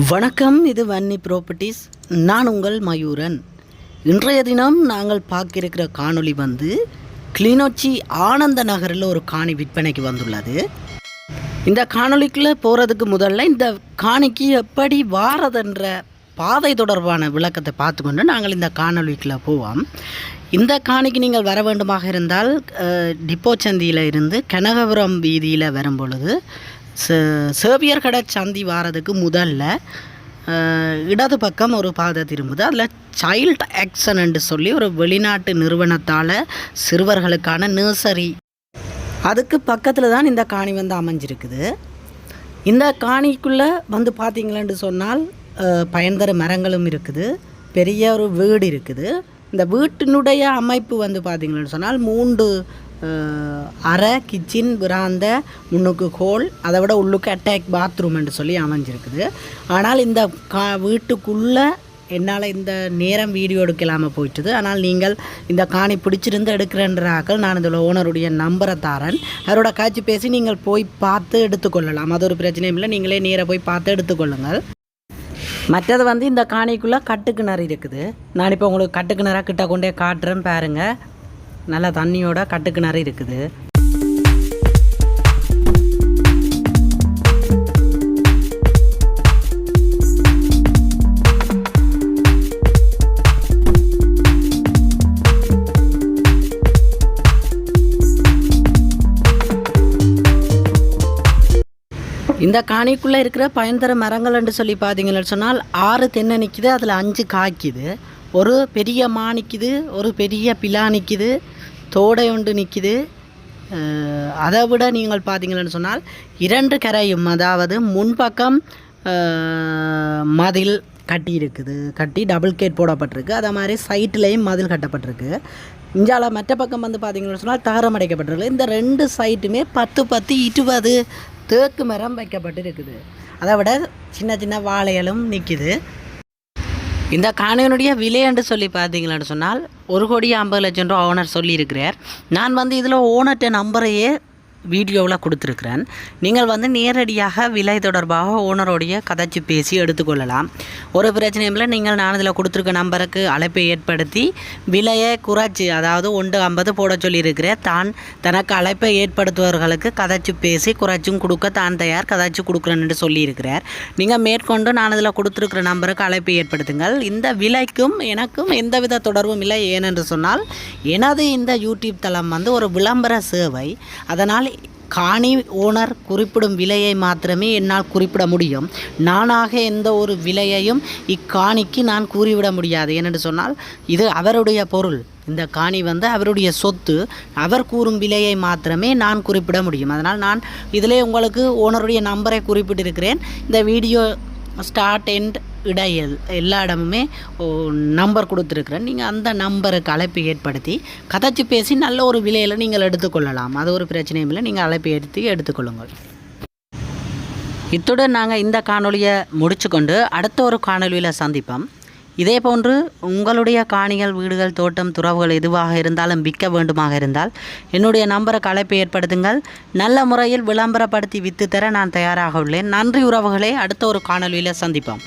வணக்கம் இது வன்னி ப்ராப்பர்ட்டிஸ் நான் உங்கள் மயூரன். இன்றைய தினம் நாங்கள் பார்க்கிருக்கிற காணொளி வந்து கிளிநொச்சி ஆனந்த நகரில் ஒரு காணி விற்பனைக்கு வந்துள்ளது. இந்த காணொளிக்குள்ளே போகிறதுக்கு முதல்ல இந்த காணிக்கு எப்படி வாரதென்ற பாதை தொடர்பான விளக்கத்தை பார்த்துக்கொண்டு நாங்கள் இந்த காணொலிக்குள்ளே போவோம். இந்த காணிக்கு நீங்கள் வர வேண்டுமாக இருந்தால் டிப்போ சந்தியில் இருந்து கனகபுரம் வீதியில் வரும் பொழுது சே- சேவியர் கடை சந்தி வாரதுக்கு முதல்ல இடது பக்கம் ஒரு பாதை திரும்புது. அதில் சைல்ட் ஆக்ஷன் சொல்லி ஒரு வெளிநாட்டு நிறுவனத்தால் சிறுவர்களுக்கான நர்சரி அதுக்கு பக்கத்தில் தான் இந்த காணி வந்து அமைஞ்சிருக்குது. இந்த காணிக்குள்ளே வந்து பார்த்தீங்களேன்னு சொன்னால் பயன்தர மரங்களும் இருக்குது. பெரிய ஒரு வீடு இருக்குது. இந்த வீட்டினுடைய அமைப்பு வந்து பார்த்தீங்களேன்னு சொன்னால் மூன்று அரை அறை கிச்சன் பிராந்த முன்னுக்கு ஹோல் அதை விட உள்ளுக்கு அட்டாக் பாத்ரூம் என்று சொல்லி அமைஞ்சிருக்குது. ஆனால் இந்த கா வீட்டுக்குள்ளே என்னால் இந்த நேரம் வீடியோ எடுக்கலாமல் போயிட்டுது. ஆனால் நீங்கள் இந்த காணி பிடிச்சிருந்து எடுக்கிறேன்றாக்கள் நான் இதில் ஓனருடைய நம்பரை தாரேன் அவரோட காட்சி பேசி நீங்கள் போய் பார்த்து எடுத்துக்கொள்ளலாம். அது ஒரு பிரச்சனையும் இல்லை. நீங்களே நேராக போய் பார்த்து எடுத்துக்கொள்ளுங்கள். மற்றது வந்து இந்த காணிக்குள்ளே கட்டுக்கிணறு இருக்குது. நான் இப்போ உங்களுக்கு கட்டுக்கிணறாக கிட்ட கொண்டே காட்டுறேன் பாருங்கள் நல்ல தண்ணியோட கட்டுக்கிணறு இருக்குது. இந்த காணிக்குள்ளே இருக்கிற பயன்தர மரங்கள் என்று சொல்லி பார்த்தீங்கன்னு சொன்னால் ஆறு தென்னை நிற்கிது அதில் அஞ்சு காய்க்குது. ஒரு பெரிய மா நிற்கிது ஒரு பெரிய பிலா நிற்கிது தோடை ஒன்று நிற்கிது அதை விட நீங்கள் பார்த்தீங்கன்னு சொன்னால் இரண்டு கரையும் அதாவது முன்பக்கம் மதில் கட்டி இருக்குது. கட்டி டபுள் கேட் போடப்பட்டிருக்கு. அதே மாதிரி சைட்லேயும் மதில் கட்டப்பட்டிருக்கு. இஞ்சால மற்ற பக்கம் வந்து பார்த்தீங்கன்னு சொன்னால் தகரம் அடைக்கப்பட்டிருக்கு. இந்த ரெண்டு சைட்டுமே பத்து பத்து இருபது தேக்கு மரம் வைக்கப்பட்டு இருக்குது அதை விட சின்ன சின்ன வாழைகளும் நிற்கிது இந்த காணியினுடைய விலை என்று சொல்லி பார்த்தீங்களான்னு சொன்னால் ஒரு கோடி ஐம்பது லட்சம் ரூபா ஓனர் சொல்லியிருக்கிறார். நான் வந்து இதில் ஓனர்கிட்ட நம்பரையே வீடியோவில் கொடுத்துருக்குறேன். நீங்கள் வந்து நேரடியாக விலை தொடர்பாக ஓனருடைய கதைச்சு பேசி எடுத்துக்கொள்ளலாம். ஒரு பிரச்சனையும் இல்லை நீங்கள் நான் இதில் கொடுத்துருக்க நம்பருக்கு அழைப்பை ஏற்படுத்தி விலையை குறைச்சி அதாவது ஒன்று ஐம்பது போட சொல்லியிருக்கிறேன். தான் தனக்கு அழைப்பை ஏற்படுத்துபவர்களுக்கு கதைச்சு பேசி குறைச்சும் கொடுக்க தான் தயார் கதைச்சு கொடுக்குறேன்னு சொல்லியிருக்கிறார். நீங்கள் மேற்கொண்டு நான் இதில் கொடுத்துருக்கிற நம்பருக்கு அழைப்பை ஏற்படுத்துங்கள். இந்த விலைக்கும் எனக்கும் எந்தவித தொடர்பும் இல்லை ஏனென்று சொன்னால் எனது இந்த யூடியூப் தளம் வந்து ஒரு விளம்பர சேவை. அதனால் காணி ஓனர் குறிப்பிடும் விலையை மாத்திரமே என்னால் குறிப்பிட முடியும். நானாக எந்த ஒரு விலையையும் இக்காணிக்கு நான் கூறிவிட முடியாது. ஏனென்று சொன்னால் இது அவருடைய பொருள். இந்த காணி வந்து அவருடைய சொத்து. அவர் கூறும் விலையை மாத்திரமே நான் குறிப்பிட முடியும். அதனால் நான் இதிலே உங்களுக்கு ஓனருடைய நம்பரை குறிப்பிட்டிருக்கிறேன். இந்த வீடியோ ஸ்டார்ட் எண்ட் இடையில் எல்லா இடமுமே நம்பர் கொடுத்துருக்குறேன். நீங்கள் அந்த நம்பருக்கு அழைப்பு ஏற்படுத்தி கதைச்சு பேசி நல்ல ஒரு விலையில் நீங்கள் எடுத்துக்கொள்ளலாம். அது ஒரு பிரச்சனையும் இல்லை. நீங்கள் அழைப்பு ஏற்றி எடுத்துக்கொள்ளுங்கள். இத்துடன் நாங்கள் இந்த காணொலியை முடிச்சுக்கொண்டு அடுத்த ஒரு காணொளியில் சந்திப்போம். இதே போன்று உங்களுடைய காணிகள் வீடுகள் தோட்டம் துறவுகள் எதுவாக இருந்தாலும் விற்க வேண்டுமாக இருந்தால் என்னுடைய நம்பருக்கு அழைப்பை ஏற்படுத்துங்கள். நல்ல முறையில் விளம்பரப்படுத்தி வித்து தர நான் தயாராக உள்ளேன். நன்றி உறவுகளே. அடுத்த ஒரு காணொளியில் சந்திப்போம்.